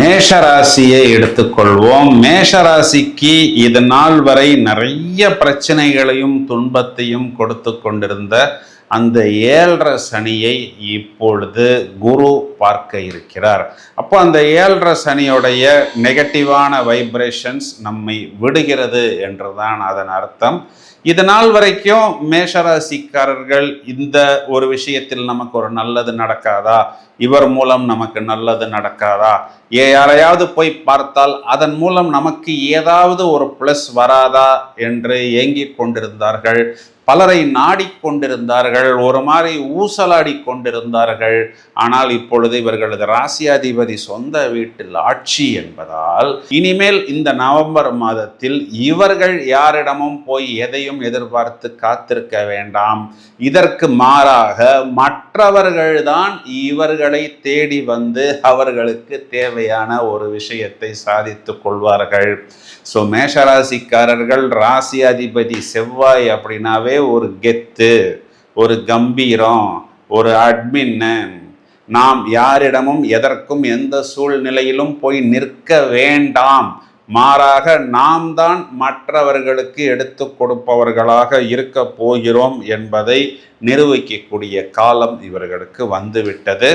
மேஷராசியை எடுத்துக்கொள்வோம். மேஷராசிக்கு இது நாள் வரை நிறைய பிரச்சனைகளையும் துன்பத்தையும் கொடுத்து கொண்டிருந்த அந்த ஏழரை சனியை இப்பொழுது குரு பார்க்க இருக்கிறார். அப்போ அந்த ஏழரை சனியுடைய நெகட்டிவான வைப்ரேஷன்ஸ் நம்மை விடுகிறது என்றுதான் அதன் அர்த்தம். இது நாள் வரைக்கும் மேஷராசிக்காரர்கள் இந்த ஒரு விஷயத்தில் நமக்கு ஒரு நல்லது நடக்காதா? இவர் மூலம் நமக்கு நல்லது நடக்காதா? ஏ யாரையாவது போய் பார்த்தால் அதன் மூலம் நமக்கு ஏதாவது ஒரு ப்ளஸ் வராதா என்று ஏங்கிக் கொண்டிருந்தார்கள். பலரை நாடிக்கொண்டிருந்தார்கள் ஒரு மாதிரி ஊசலாடி கொண்டிருந்தார்கள். ஆனால் இப்பொழுது இவர்களது ராசியாதிபதி சொந்த வீட்டில் ஆட்சி என்பதால் இனிமேல் இந்த நவம்பர் மாதத்தில் இவர்கள் யாரிடமும் போய் எதையும் எதிர்பார்த்து காத்திருக்க வேண்டாம். இதற்கு மாறாக மற்றவர்கள்தான் இவர்களை தேடி வந்து அவர்களுக்கு தேவையான ஒரு விஷயத்தை சாதித்துக் கொள்வார்கள். ஸோ மேஷராசிக்காரர்கள் ராசி அதிபதி செவ்வாய் அப்படின்னாவே ஒரு கெத்து ஒரு கம்பீரம் ஒரு அட்மின்னு நாம் யாரிடமும் எதற்கும் எந்த சூழ்நிலையிலும் போய் நிற்க வேண்டாம். மாறாக நாம் தான் மற்றவர்களுக்கு எடுத்து கொடுப்பவர்களாக இருக்க போகிறோம் என்பதை நிரூபிக்கக்கூடிய காலம் இவர்களுக்கு வந்துவிட்டது.